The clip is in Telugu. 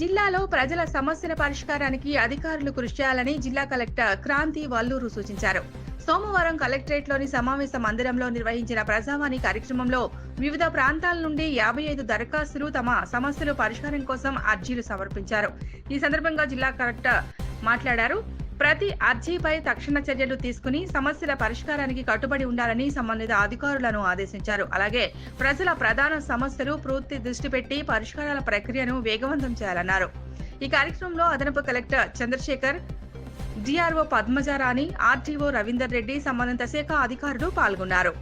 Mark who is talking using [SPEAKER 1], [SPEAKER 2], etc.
[SPEAKER 1] జిల్లాలో ప్రజల సమస్యల పరిష్కారానికి అధికారులు కృషి చేయాలని జిల్లా కలెక్టర్ క్రాంతి వల్లూరు సూచించారు. సోమవారం కలెక్టరేట్లోని సమావేశ మందిరంలో నిర్వహించిన ప్రజావాణి కార్యక్రమంలో వివిధ ప్రాంతాల నుండి యాభై ఐదు దరఖాస్తులు తమ సమస్యలు పరిష్కారం కోసం అర్జీలు సమర్పించారు. ఈ సందర్భంగా జిల్లా కలెక్టర్ మాట్లాడారు. ప్రతి అర్జీపై తక్షణ చర్యలు తీసుకుని సమస్యల పరిష్కారానికి కట్టుబడి ఉండాలని సంబంధిత అధికారులను ఆదేశించారు. అలాగే ప్రజల ప్రధాన సమస్యలు పూర్తి దృష్టి పెట్టి పరిష్కారాల ప్రక్రియను వేగవంతం చేయాలన్నారు. ఈ కార్యక్రమంలో అదనపు collector Chandrashekar DRO Padmajarani RTO Ravinder Reddy సంబంధిత శాఖ అధికారులు పాల్గొన్నారు.